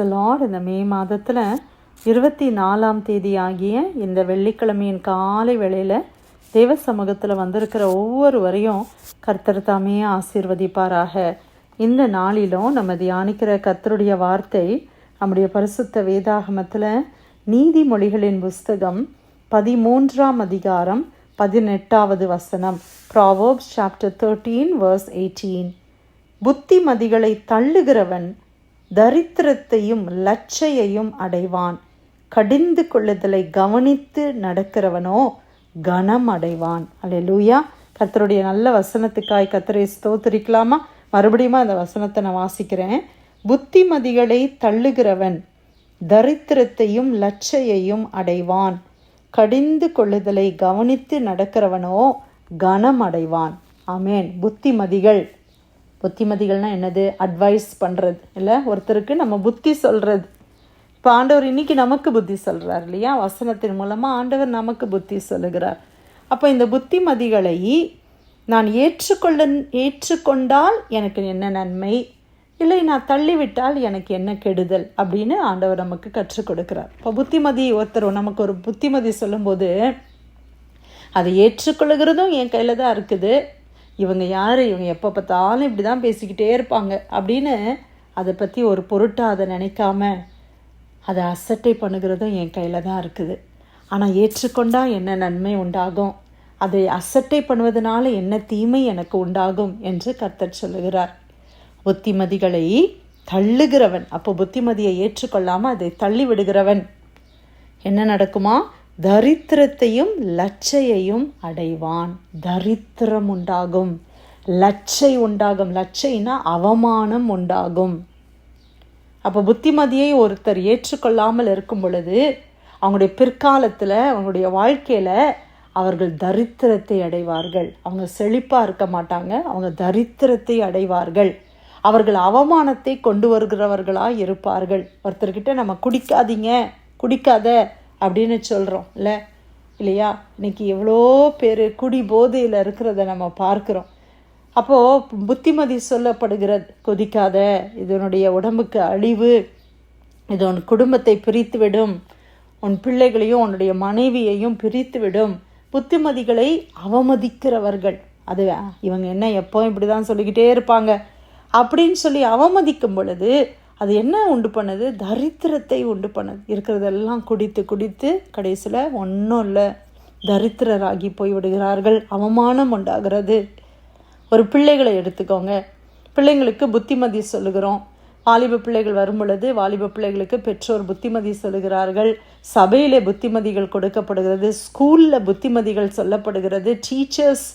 த Lord இந்த மே மாதத்தில் இருபத்தி நாலாம் தேதி ஆகிய இந்த வெள்ளிக்கிழமையின் காலை வேளையில் தேவ சமூகத்தில் வந்திருக்கிற ஒவ்வொருவரையும் கர்த்தர் தாமே ஆசீர்வதிப்பாராக. இந்த நாளிலும் நம்ம தியானிக்கிற கர்த்தருடைய வார்த்தை நம்முடைய பரிசுத்த வேதாகமத்தில் நீதிமொழிகளின் புஸ்தகம் பதிமூன்றாம் அதிகாரம் பதினெட்டாவது வசனம். Proverbs chapter thirteen verse eighteen புத்திமதிகளை தள்ளுகிறவன் தரித்திரத்தையும் லட்சையையும் அடைவான். கடிந்து கொள்ளுதலை கவனித்து நடக்கிறவனோ கனம் அடைவான். அல்லேலூயா கத்தருடைய நல்ல வசனத்துக்காய் கத்தரை ஸ்தோத்திரிக்கலாமா? மறுபடியும் அந்த வசனத்தை நான் வாசிக்கிறேன். புத்திமதிகளை தள்ளுகிறவன் தரித்திரத்தையும் லட்சையையும் அடைவான். கடிந்து கொள்ளுதலை கவனித்து நடக்கிறவனோ கனம் அடைவான். ஆமேன் புத்திமதிகள் புத்திமதிகள்னால் என்னது? அட்வைஸ் பண்ணுறது இல்லை? ஒருத்தருக்கு நம்ம புத்தி சொல்கிறது இப்போ ஆண்டவர் இன்னைக்கு நமக்கு புத்தி சொல்கிறார் இல்லையா? வசனத்தின் மூலமாக ஆண்டவர் நமக்கு புத்தி சொல்லுகிறார். அப்போ இந்த புத்திமதிகளை நான் ஏற்றுக்கொள்ள ஏற்றுக்கொண்டால் எனக்கு என்ன நன்மை? இல்லை நான் தள்ளிவிட்டால் எனக்கு என்ன கெடுதல்? அப்படின்னு ஆண்டவர் நமக்கு கற்றுக் கொடுக்குறார். இப்போ புத்திமதி ஒருத்தர் நமக்கு ஒரு புத்திமதி சொல்லும்போது அதை ஏற்றுக்கொள்ளுகிறதும் என் கையில் தான் இருக்குது. இவங்க யார்? இவங்க எப்போ பார்த்தாலும் இப்படி தான் பேசிக்கிட்டே இருப்பாங்க. அப்படின்னு அதை பற்றி ஒரு பொருட்டாக அதை நினைக்காம அதை அசட்டை பண்ணுகிறதும் என் கையில் தான் இருக்குது. ஆனால் ஏற்றுக்கொண்டால் என்ன நன்மை உண்டாகும்? அதை அசட்டை பண்ணுவதனால என்ன தீமை எனக்கு உண்டாகும் என்று கர்த்தர் சொல்லுகிறார். புத்திமதிகளை தள்ளுகிறவன். அப்போ புத்திமதியை ஏற்றுக்கொள்ளாமல் அதை தள்ளி விடுகிறவன் என்ன நடக்குமா? தரித்திரத்தையும் லட்சையையும் அடைவான். தரித்திரம் உண்டாகும். லட்சை உண்டாகும். லட்சைனா அவமானம் உண்டாகும். அப்போ புத்திமதியை ஒருத்தர் ஏற்றுக்கொள்ளாமல் இருக்கும் பொழுது அவங்களுடைய பிற்காலத்தில் அவங்களுடைய வாழ்க்கையில் அவர்கள் தரித்திரத்தை அடைவார்கள். அவங்க செழிப்பாக இருக்க மாட்டாங்க. அவங்க தரித்திரத்தை அடைவார்கள். அவர்கள் அவமானத்தை கொண்டு வருகிறவர்களாக இருப்பார்கள். ஒருத்தர்கிட்ட நம்ம குடிக்காதீங்க குடிக்காத அப்படின்னு சொல்கிறோம் இல்லை இல்லையா? இன்னைக்கு எவ்வளோ பேர் குடி போதையில் இருக்கிறத நம்ம பார்க்குறோம். அப்போது புத்திமதி சொல்லப்படுகிறது கொதிக்காத இதனுடைய உடம்புக்கு அழிவு இது உன் குடும்பத்தை பிரித்து விடும் உன் பிள்ளைகளையும் உன்னுடைய மனைவியையும் பிரித்து விடும் புத்திமதிகளை அவமதிக்கிறவர்கள். அது இவங்க என்ன எப்போ இப்படி தான் சொல்லிக்கிட்டே இருப்பாங்க. அப்படின்னு சொல்லி அவமதிக்கும் பொழுது அது என்ன உண்டு பண்ணுது? தரித்திரத்தை உண்டு பண்ணுது. இருக்கிறதெல்லாம் குடித்து குடித்து கடைசியில் ஒன்றும் இல்லை. தரித்திரராகி போய் விடுகிறார்கள் அவமானம் உண்டாகிறது. ஒரு பிள்ளைகளை எடுத்துக்கோங்க. பிள்ளைங்களுக்கு புத்திமதி சொல்லுகிறோம். வாலிப பிள்ளைகள் வரும் பொழுது வாலிப பிள்ளைகளுக்கு பெற்றோர் புத்திமதி சொல்லுகிறார்கள். சபையிலே புத்திமதிகள் கொடுக்கப்படுகிறது. ஸ்கூலில் புத்திமதிகள் சொல்லப்படுகிறது. டீச்சர்ஸ்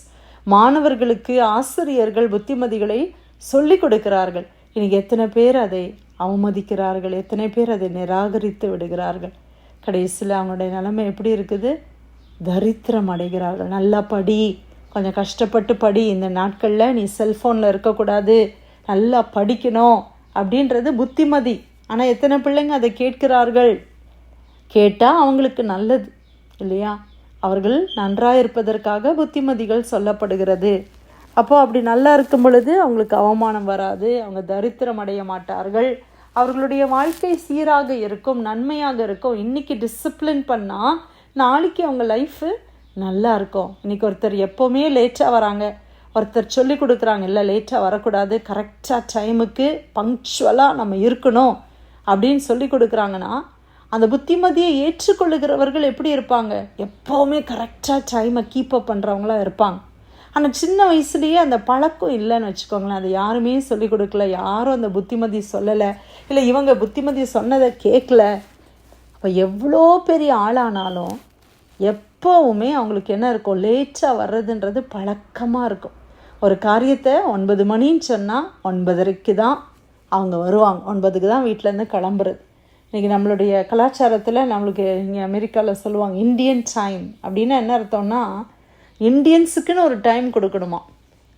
மாணவர்களுக்கு ஆசிரியர்கள் புத்திமதிகளை சொல்லிக் கொடுக்கிறார்கள். இன்னைக்கு எத்தனை பேர் அதை அவமதிக்கிறார்கள். எத்தனை பேர் அதை நிராகரித்து விடுகிறார்கள். கடைசியில் அவங்களுடைய நிலைமை எப்படி இருக்குது? தரித்திரம் அடைகிறார்கள். நல்லா படி. கொஞ்சம் கஷ்டப்பட்டு படி. இந்த நாட்களில் நீ செல்ஃபோனில் இருக்கக்கூடாது. நல்லா படிக்கணும். அப்படின்றது புத்திமதி. ஆனால் எத்தனை பிள்ளைங்க அதை கேட்கிறார்கள்? கேட்டால் அவங்களுக்கு நல்லது. இல்லையா? அவர்கள் நன்றாக இருப்பதற்காக புத்திமதிகள் சொல்லப்படுகிறது. அப்போது அப்படி நல்லா இருக்கும் பொழுது அவங்களுக்கு அவமானம் வராது அவங்க தரித்திரம் அடைய மாட்டார்கள். அவர்களுடைய வாழ்க்கை சீராக இருக்கும் நன்மையாக இருக்கும். இன்றைக்கி டிசிப்ளின் பண்ணால் நாளைக்கு அவங்க லைஃபு நல்லா இருக்கும். இன்றைக்கி ஒருத்தர் எப்போவுமே லேட்டாக வராங்க. ஒருத்தர் சொல்லி கொடுக்குறாங்க இல்லை லேட்டாக வரக்கூடாது. கரெக்டாக டைமுக்கு பங்க்சுவலாக நம்ம இருக்கணும். அப்படின்னு சொல்லி கொடுக்குறாங்கன்னா அந்த புத்திமதியை ஏற்றுக்கொள்ளுகிறவர்கள் எப்படி இருப்பாங்க? எப்போவுமே கரெக்டாக டைமை கீப் அப் பண்ணுறவங்களா இருப்பாங்க. ஆனால் சின்ன வயசுலேயே அந்த பழக்கம் இல்லைன்னு வச்சுக்கோங்களேன். அதை யாருமே சொல்லிக் கொடுக்கல யாரும் அந்த புத்திமதி சொல்லலை இல்லை இவங்க புத்திமதி சொன்னதை கேட்கல அப்போ எவ்வளோ பெரிய ஆளானாலும் எப்போவுமே அவங்களுக்கு என்ன இருக்கும்? லேட்டாக வர்றதுன்றது பழக்கமாக இருக்கும். ஒரு காரியத்தை ஒன்பது மணின்னு சொன்னால் ஒன்பதரைக்கு தான் அவங்க வருவாங்க. ஒன்பதுக்கு தான் வீட்டிலேருந்து கிளம்புறது. இன்றைக்கி நம்மளுடைய கலாச்சாரத்தில் நம்மளுக்கு இங்கே அமெரிக்காவில் சொல்லுவாங்க இந்தியன் டைம் அப்படின்னு என்ன அர்த்தம்னா இந்தியன்ஸுக்குன்னு ஒரு டைம் கொடுக்கணுமா?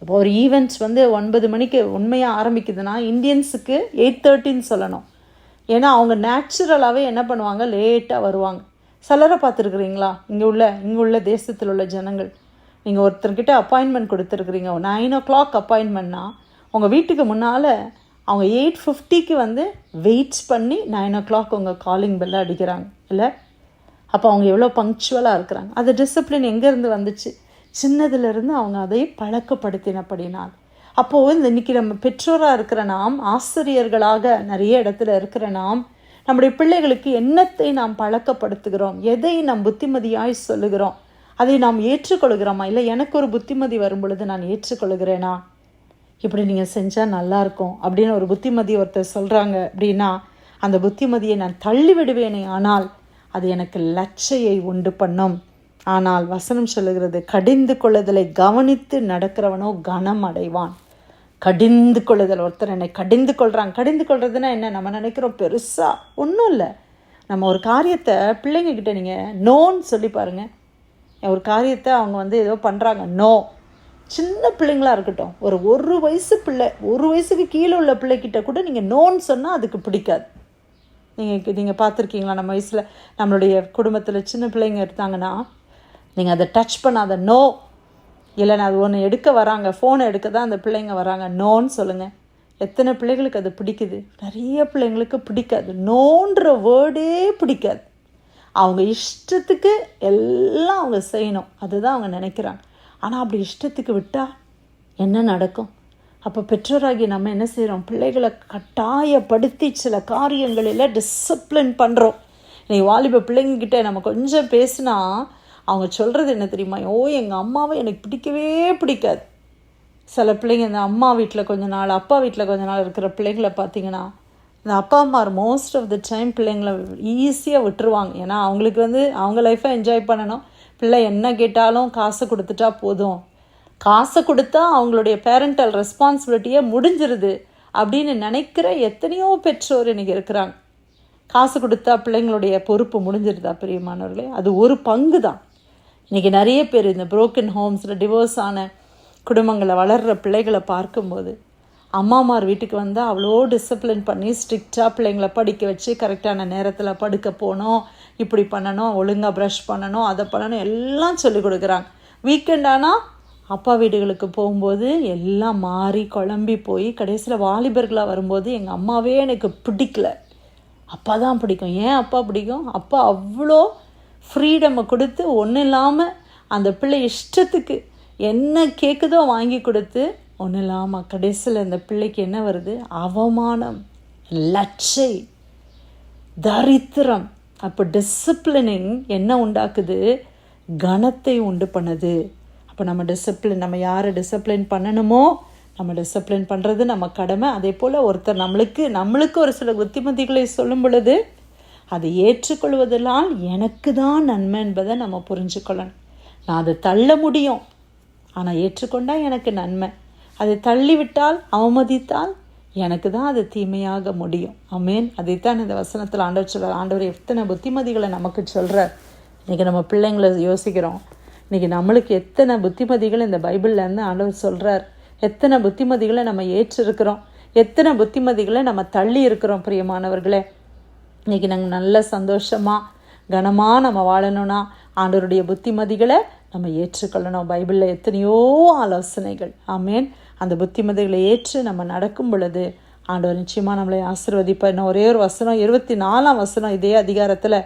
இப்போ ஒரு ஈவெண்ட்ஸ் வந்து ஒன்பது மணிக்கு உண்மையாக ஆரம்பிக்குதுன்னா இந்தியன்ஸுக்கு எயிட் தேர்ட்டின்னு சொல்லணும். ஏன்னா அவங்க நேச்சுரலாகவே என்ன பண்ணுவாங்க? லேட்டாக வருவாங்க. சிலரை பார்த்துருக்குறீங்களா? இங்கே உள்ள இங்கே உள்ள தேசத்தில் உள்ள ஜனங்கள். நீங்கள் ஒருத்தர்கிட்ட அப்பாயின்மெண்ட் கொடுத்துருக்குறீங்க. நைன் ஓ கிளாக் அப்பாயின்மெண்ட்னா உங்கள் வீட்டுக்கு முன்னால் அவங்க எயிட் ஃபிஃப்டிக்கு வந்து வெயிட்ஸ் பண்ணி நைன் ஓ கிளாக் உங்கள் காலிங் பெல்ல அடிக்கிறாங்க. இல்லை? அப்போ அவங்க எவ்வளோ பங்க்சுவலாக இருக்கிறாங்க. அது டிசிப்ளின் எங்கேருந்து வந்துச்சு? சின்னதுலேருந்து அவங்க அதை பழக்கப்படுத்தினபடினால். அப்போது இந்த இன்னைக்கு நம்ம பெற்றோராக இருக்கிற நாம் ஆசிரியர்களாக நிறைய இடத்துல இருக்கிற நாம் நம்முடைய பிள்ளைகளுக்கு என்னத்தை நாம் பழக்கப்படுத்துகிறோம் எதை நாம் புத்திமதியாய் சொல்லுகிறோம் அதை நாம் ஏற்றுக்கொள்கிறோமா? இல்லை எனக்கு ஒரு புத்திமதி வரும் பொழுது நான் ஏற்றுக்கொள்கிறேனா? இப்படி நீங்கள் செஞ்சால் நல்லாயிருக்கும் அப்படின்னு ஒரு புத்திமதி ஒருத்தர் சொல்கிறாங்க அப்படின்னா அந்த புத்திமதியை நான் தள்ளி விடுவேனே ஆனால் அது எனக்கு லட்சையை உண்டு பண்ணும். ஆனால் வசனம் சொல்லுகிறது கடிந்து கொள்ளுதலை கவனித்து நடக்கிறவனோ கனம் அடைவான். கடிந்து கொள்ளுதல் ஒருத்தர் என்னை கடிந்து கொள்கிறாங்க கடிந்து கொள்றதுன்னா என்ன? நம்ம நினைக்கிறோம் பெருசாக ஒன்றும் இல்லை. நம்ம ஒரு காரியத்தை பிள்ளைங்கக்கிட்ட நீங்கள் நோன்னு சொல்லி பாருங்கள் ஒரு காரியத்தை அவங்க வந்து ஏதோ பண்ணுறாங்க நோ. சின்ன பிள்ளைங்களா இருக்கட்டும். ஒரு ஒரு வயசு பிள்ளை ஒரு வயசுக்கு கீழே உள்ள பிள்ளைக்கிட்ட கூட நீங்கள் நோன்னு சொன்னால் அதுக்கு பிடிக்காது. நீங்கள் நீங்கள் பார்த்துருக்கீங்களா? நம்ம வயசில் நம்மளுடைய குடும்பத்தில் சின்ன பிள்ளைங்க இருந்தாங்கன்னா நீங்கள் அதை டச் பண்ணாத நோ இல்லைன்னா அது ஒன்று எடுக்க வராங்க ஃபோனை எடுக்க தான் அந்த பிள்ளைங்க வராங்க நோன்னு சொல்லுங்கள் எத்தனை பிள்ளைகளுக்கு அது பிடிக்குது? நிறைய பிள்ளைங்களுக்கு பிடிக்காது. நோன்ற வேர்டே பிடிக்காது. அவங்க இஷ்டத்துக்கு எல்லாம் அவங்க செய்யணும். அதுதான் அவங்க நினைக்கிறாங்க. ஆனால் அப்படி இஷ்டத்துக்கு விட்டால் என்ன நடக்கும்? அப்போ பெற்றோராகி நம்ம என்ன செய்கிறோம் பிள்ளைகளை கட்டாயப்படுத்தி சில காரியங்களில் டிசிப்ளின் பண்ணுறோம் நீ வாலிப பிள்ளைங்கக்கிட்ட நம்ம கொஞ்சம் பேசினா அவங்க சொல்கிறது என்ன தெரியுமா? ஓ எங்கள் அம்மாவை எனக்கு பிடிக்கவே பிடிக்காது. சில பிள்ளைங்க இந்த அம்மா வீட்டில் கொஞ்ச நாள் அப்பா வீட்டில் கொஞ்ச நாள் இருக்கிற பிள்ளைங்களை பார்த்தீங்கன்னா இந்த அப்பா அம்மா மோஸ்ட் ஆஃப் த டைம் பிள்ளைங்களை ஈஸியாக விட்டுருவாங்க. ஏன்னா அவங்களுக்கு வந்து அவங்க லைஃப்பை என்ஜாய் பண்ணணும். பிள்ளை என்ன கேட்டாலும் காசு கொடுத்துட்டா போதும். காசை கொடுத்தா அவங்களுடைய பேரண்டல் ரெஸ்பான்சிபிலிட்டியே முடிஞ்சிருது அப்படின்னு நினைக்கிற எத்தனையோ பெற்றோர் இன்றைக்கி இருக்கிறாங்க. காசு கொடுத்தா பிள்ளைங்களுடைய பொறுப்பு முடிஞ்சிருதா பிரியமானவர்களே? அது ஒரு பங்கு தான் இன்றைக்கி நிறைய பேர் இந்த புரோக்கன் ஹோம்ஸில் டிவோர்ஸ் ஆன குடும்பங்களை வளர்கிற பிள்ளைகளை பார்க்கும்போது அம்மாமார் வீட்டுக்கு வந்தால் அவ்வளோ டிசிப்ளின் பண்ணி ஸ்ட்ரிக்டாக பிள்ளைங்களை படிக்க வச்சு கரெக்டான நேரத்தில் படுக்க போகணும் இப்படி பண்ணணும் ஒழுங்காக ப்ரஷ் பண்ணணும் அதை பண்ணணும் எல்லாம் சொல்லிக் கொடுக்குறாங்க. வீக்கெண்ட் ஆனால் அப்பா வீடுகளுக்கு போகும்போது எல்லாம் மாறி குழம்பி போய் கடைசியில் வாலிபர்களாக வரும்போது எங்கள் அம்மாவே எனக்கு பிடிக்கல. அப்பா தான் பிடிக்கும். ஏன் அப்பா பிடிக்கும்? அப்பா அவ்வளோ ஃப்ரீடமை கொடுத்து ஒன்றும் இல்லாமல் அந்த பிள்ளை இஷ்டத்துக்கு என்ன கேட்குதோ வாங்கி கொடுத்து ஒன்றும் இல்லாமல் கடைசியில் இந்த பிள்ளைக்கு என்ன வருது? அவமானம் லட்சை தரித்திரம். அப்போ டிசிப்ளினிங் என்ன உண்டாக்குது? கனத்தை உண்டு பண்ணுது. அப்போ நம்ம டிசிப்ளின் நம்ம யாரை டிசிப்ளின் பண்ணணுமோ நம்ம டிசிப்ளின் பண்ணுறது நம்ம கடமை. அதே போல் ஒருத்தர் நம்மளுக்கு நம்மளுக்கு ஒரு சில புத்திமதிகளை சொல்லும் பொழுது அதை ஏற்றுக்கொள்வதனால் எனக்கு தான் நன்மை என்பதை நம்ம புரிஞ்சுக்கொள்ளணும். நான் அதை தள்ள முடியும். ஆனால் ஏற்றுக்கொண்டால் எனக்கு நன்மை. அதை தள்ளிவிட்டால் அவமதித்தால் எனக்கு தான் அது தீமையாக முடியும். அமேன் அதைத்தான் இந்த வசனத்தில் ஆண்டவர் சொல்கிறார் ஆண்டவர் எத்தனை புத்திமதிகளை நமக்கு சொல்கிறார் இன்றைக்கி நம்ம பிள்ளைங்களை யோசிக்கிறோம். இன்றைக்கி நம்மளுக்கு எத்தனை புத்திமதிகள் இந்த பைபிள்லேருந்து ஆண்டவர் சொல்கிறார் எத்தனை புத்திமதிகளை நம்ம ஏற்றிருக்கிறோம். எத்தனை புத்திமதிகளை நம்ம தள்ளி இருக்கிறோம் பிரியமானவர்களே. இன்றைக்கி நாங்கள் நல்ல சந்தோஷமாக கனமாக நம்ம வாழணும்னா ஆண்டவருடைய புத்திமதிகளை நம்ம ஏற்றுக்கொள்ளணும். பைபிளில் எத்தனையோ ஆலோசனைகள். ஆமேன். அந்த புத்திமதிகளை ஏற்று நம்ம நடக்கும் பொழுது ஆண்டவர் நிச்சயமாக நம்மளை ஆசிர்வதிப்பார். இன்னும் ஒரே ஒரு வசனம் இருபத்தி நாலாம் வசனம் இதே அதிகாரத்தில்.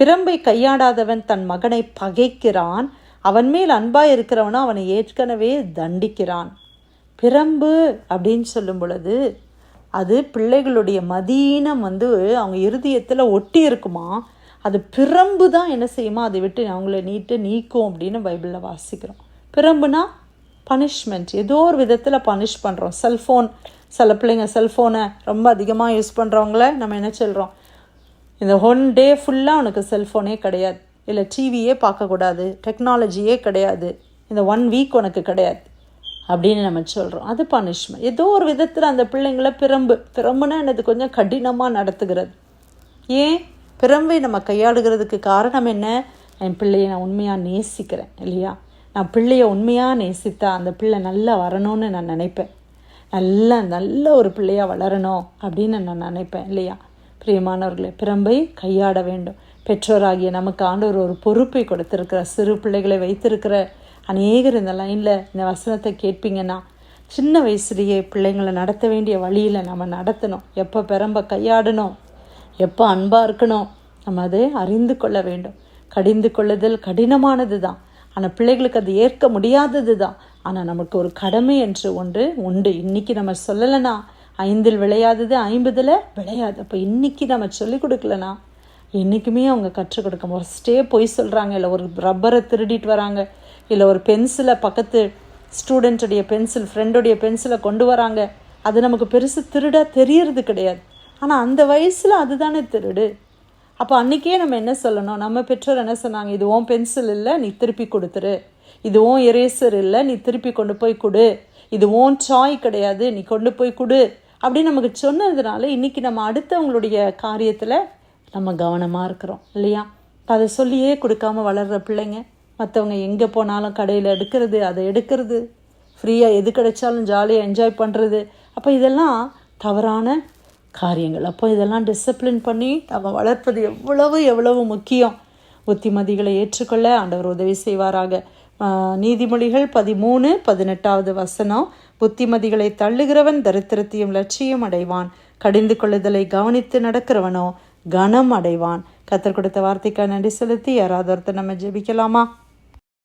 பிரம்பை கையாடாதவன் தன் மகனை பகைக்கிறான். அவன் மேல் அன்பாக இருக்கிறவனோ அவனை ஏற்கனவே தண்டிக்கிறான். பிரம்பு அப்படின்னு சொல்லும் பொழுது அது பிள்ளைகளுடைய மதீனம் வந்து அவங்க இருதயத்தில் ஒட்டி இருக்குமா? அது பிரம்பு தான் என்ன செய்யுமா? அதை விட்டு அவங்கள நீட்டு நீக்கும் அப்படின்னு பைபிளில் வாசிக்கிறோம். பிரம்புனா பனிஷ்மெண்ட் ஏதோ ஒரு விதத்தில் பனிஷ் பண்ணுறோம் செல்ஃபோன் சில பிள்ளைங்க செல்ஃபோனை ரொம்ப அதிகமாக யூஸ் பண்ணுறவங்கள நம்ம என்ன சொல்கிறோம் இந்த ஒன் டே ஃபுல்லாக உனக்கு செல்ஃபோனே கிடையாது. இல்லை டிவியே பார்க்கக்கூடாது. டெக்னாலஜியே கிடையாது. இந்த ஒன் வீக் உனக்கு கிடையாது. அப்படின்னு நம்ம சொல்கிறோம் அது பனிஷ்மெண்ட் ஏதோ ஒரு விதத்தில் அந்த பிள்ளைங்களை பிரம்பு. பிரம்புனா என்னது? கொஞ்சம் கடினமாக நடத்துகிறது. ஏன்? பிரம்பை நம்ம கையாளுகிறதுக்கு காரணம் என்ன? என் பிள்ளையை நான் உண்மையாக நேசிக்கிறேன் இல்லையா? நான் பிள்ளைய உண்மையாக நேசித்தா அந்த பிள்ளை நல்லா வரணும்னு நான் நினைப்பேன். நல்லா நல்ல ஒரு பிள்ளையாக வளரணும் அப்படின்னு நான் நினைப்பேன் இல்லையா? பிரியமானவர்களே பிரம்பை கையாட வேண்டும். பெற்றோராகிய நமக்கு ஆண்டவர் ஒரு பொறுப்பை கொடுத்திருக்கிற சிறு பிள்ளைகளை வைத்திருக்கிற அநேகர் இந்த லைனில் இந்த வசனத்தை கேட்பீங்கன்னா சின்ன வயசுலேயே பிள்ளைங்களை நடத்த வேண்டிய வழியில் நம்ம நடத்தணும். எப்போ பெரம்ப கையாடணும்? எப்போ அன்பாக இருக்கணும்? நம்ம அதை அறிந்து கொள்ள வேண்டும். கடிந்து கொள்ளுதல் கடினமானது தான் ஆனால் பிள்ளைகளுக்கு அது ஏற்க முடியாதது தான் ஆனால் நமக்கு ஒரு கடமை என்று ஒன்று உண்டு. இன்றைக்கி நம்ம சொல்லலைன்னா ஐந்தில் விளையாதது ஐம்பதில் விளையாது. அப்போ இன்றைக்கி நம்ம சொல்லிக் கொடுக்கலனா என்றைக்குமே அவங்க கற்றுக் கொடுக்க ஃபஸ்ட்டே பொய் சொல்கிறாங்க இல்லை ஒரு ரப்பரை திருடிட்டு வராங்க. இல்லை ஒரு பென்சிலை பக்கத்து ஸ்டூடெண்ட்டுடைய பென்சில் ஃப்ரெண்டுடைய பென்சிலை கொண்டு வராங்க. அது நமக்கு பெருசு திருடா தெரியறது கிடையாது. ஆனால் அந்த வயசில் அதுதானே திருடு. அப்போ அன்றைக்கே நம்ம என்ன சொல்லணும்? நம்ம பெற்றோர் என்ன சொன்னாங்க? இது ஓன் பென்சில் இல்லை நீ திருப்பி கொடுத்துரு. இது ஓன் எரேசர் இல்லை நீ திருப்பி கொண்டு போய் கொடு. இது ஓன் சாய் கிடையாது நீ கொண்டு போய் கொடு. அப்படின்னு நமக்கு சொன்னதுனால இன்றைக்கி நம்ம அடுத்தவங்களுடைய காரியத்தில் நம்ம கவனமாக இருக்கிறோம் இல்லையா? அதை சொல்லியே கொடுக்காம வளர்கிற பிள்ளைங்க மற்றவங்க எங்கே போனாலும் கடையில் எடுக்கிறது அதை எடுக்கிறது. ஃப்ரீயாக எது கிடைச்சாலும் ஜாலியாக என்ஜாய் பண்ணுறது அப்போ இதெல்லாம் தவறான காரியங்கள். அப்போ இதெல்லாம் டிசிப்ளின் பண்ணி நம்ம வளர்ப்பது எவ்வளவு எவ்வளவு முக்கியம். புத்திமதிகளை ஏற்றுக்கொள்ள ஆண்டவர் உதவி செய்வாராக. நீதிமொழிகள் பதிமூணு பதினெட்டாவது வசனம். புத்திமதிகளை தள்ளுகிறவன் தரித்திரத்தையும் லட்சியம் அடைவான். கடிந்து கொள்ளுதலை கவனித்து நடக்கிறவனோ கனம் அடைவான். கத்தர் கொடுத்த வார்த்தைக்காக நன்றி செலுத்தி யாராவது ஒருத்தர் நம்ம ஜெபிக்கலாமா?